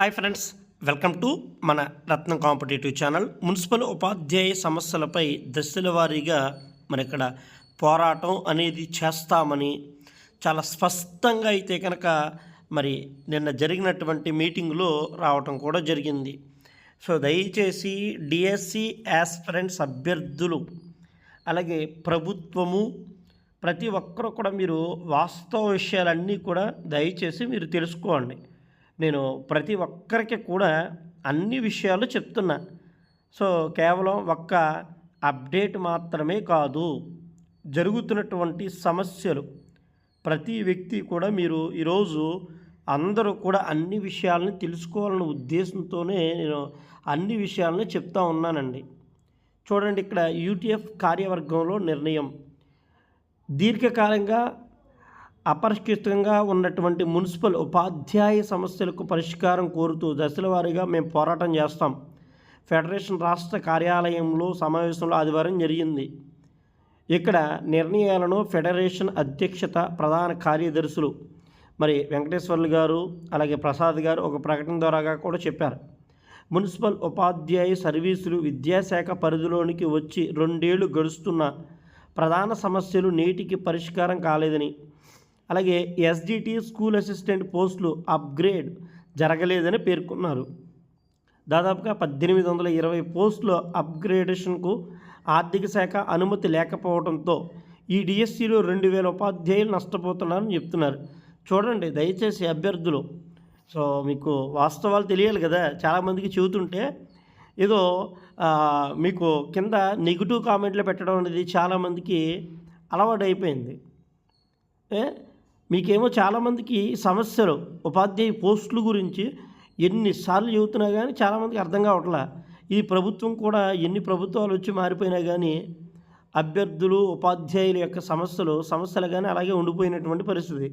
Hi friends welcome to మన రత్నం competitive channel. Municipal ఉపాధ్యాయ సమస్యలపై దశల వారీగా మన ఇక్కడ పోరాటం అనేది చేస్తామని చాలా స్పష్టంగా అయితే కనుక మరి నిన్న జరిగినటువంటి మీటింగ్లో రావటం కూడా జరిగింది. సో దయచేసి డిఎస్సి యాస్పిరెంట్స్ అభ్యర్థులు అలాగే ప్రభుత్వము ప్రతి ఒక్కరు కూడా మీరు వాస్తవ విషయాలన్నీ కూడా దయచేసి మీరు తెలుసుకోండి. నేను ప్రతి ఒక్కరికి కూడా అన్ని విషయాలు చెప్తున్నా. సో కేవలం ఒక్క అప్డేట్ మాత్రమే కాదు జరుగుతున్నటువంటి సమస్యలు. ప్రతి వ్యక్తి కూడా మీరు ఈరోజు అందరూ కూడా అన్ని విషయాలను తెలుసుకోవాలనే ఉద్దేశంతోనే నేను అన్ని విషయాలను చెప్తా ఉన్నానండి. చూడండి ఇక్కడ యూటీఎఫ్ కార్యవర్గంలో నిర్ణయం. దీర్ఘకాలంగా అపరిష్కృతంగా ఉన్నటువంటి మున్సిపల్ ఉపాధ్యాయ సమస్యలకు పరిష్కారం కోరుతూ దశల వారీగా మేము పోరాటం చేస్తాం. ఫెడరేషన్ రాష్ట్ర కార్యాలయంలో సమావేశంలో ఆదివారం జరిగింది. ఇక్కడ నిర్ణయాలను ఫెడరేషన్ అధ్యక్షత ప్రధాన కార్యదర్శులు మరి వెంకటేశ్వర్లు గారు అలాగే ప్రసాద్ గారు ఒక ప్రకటన ద్వారాగా కూడా చెప్పారు. మున్సిపల్ ఉపాధ్యాయ సర్వీసులు విద్యాశాఖ పరిధిలోనికి వచ్చి రెండేళ్ళు గడుస్తున్న ప్రధాన సమస్యలు నేటికి పరిష్కారం కాలేదని అలాగే ఎస్జిటి స్కూల్ అసిస్టెంట్ పోస్టులు అప్గ్రేడ్ జరగలేదని పేర్కొన్నారు. దాదాపుగా పద్దెనిమిది వందల ఇరవై పోస్టుల అప్గ్రేడేషన్కు ఆర్థిక శాఖ అనుమతి లేకపోవడంతో ఈ డిఎస్సిలో రెండు వేల ఉపాధ్యాయులు నష్టపోతున్నారని చెప్తున్నారు. చూడండి దయచేసి అభ్యర్థులు. సో మీకు వాస్తవాలు తెలియాలి కదా. చాలామందికి చెబుతుంటే ఏదో మీకు కింద నెగిటివ్ కామెంట్లు పెట్టడం అనేది చాలామందికి అలవాటు అయిపోయింది ఏ? మీకేమో చాలామందికి సమస్యలు ఉపాధ్యాయ పోస్టుల గురించి ఎన్నిసార్లు చెబుతున్నా కానీ చాలామందికి అర్థం కావట్లా. ఈ ప్రభుత్వం కూడా ఎన్ని ప్రభుత్వాలు వచ్చి మారిపోయినా కానీ అభ్యర్థులు ఉపాధ్యాయుల యొక్క సమస్యలు సమస్యలు కానీ అలాగే ఉండిపోయినటువంటి పరిస్థితి.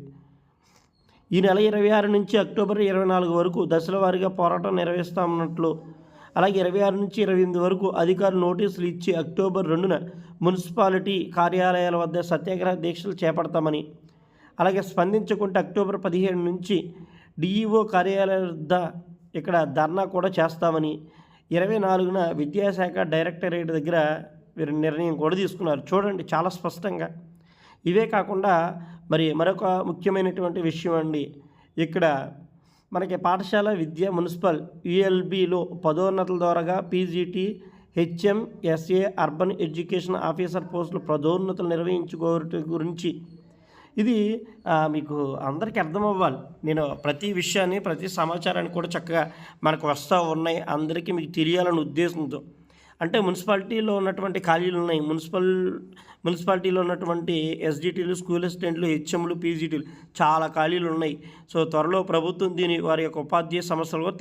ఈ నెల ఇరవై ఆరు నుంచి అక్టోబర్ ఇరవై నాలుగు వరకు దశల వారీగా పోరాటం నిర్వహిస్తామన్నట్లు అలాగే ఇరవై ఆరు నుంచి ఇరవై ఎనిమిది వరకు అధికారులు నోటీసులు ఇచ్చి అక్టోబర్ రెండున మున్సిపాలిటీ కార్యాలయాల వద్ద సత్యాగ్రహ దీక్షలు చేపడతామని అలాగే స్పందించకుంటే అక్టోబర్ పదిహేడు నుంచి డిఈఓ కార్యాలయాల వద్ద ఇక్కడ ధర్నా కూడా చేస్తామని ఇరవై నాలుగున విద్యాశాఖ డైరెక్టరేట్ దగ్గర వీరు నిర్ణయం కూడా తీసుకున్నారు. చూడండి చాలా స్పష్టంగా. ఇవే కాకుండా మరి మరొక ముఖ్యమైనటువంటి విషయం అండి. ఇక్కడ మనకి పాఠశాల విద్య మున్సిపల్ యుఎల్బిలో పదోన్నతుల ద్వారాగా PGT HM SA urban education officer పోస్టులు పదోన్నతులు నిర్వహించుకోవటం గురించి ఇది మీకు అందరికీ అర్థం అవ్వాలి. నేను ప్రతి విషయాన్ని ప్రతి సమాచారాన్ని కూడా చక్కగా మనకు వస్తూ ఉన్నాయి. అందరికీ మీకు తెలియాలనే ఉద్దేశంతో. అంటే మున్సిపాలిటీలో ఉన్నటువంటి ఖాళీలు ఉన్నాయి. మున్సిపల్ మున్సిపాలిటీలో ఉన్నటువంటి ఎస్డిటీలు స్కూల్ అసిస్టెంట్లు హెచ్ఎంలు పీజీటీలు చాలా ఖాళీలు ఉన్నాయి. సో త్వరలో ప్రభుత్వం దీని వారి యొక్క ఉపాధ్యాయ సమస్యలు కూడా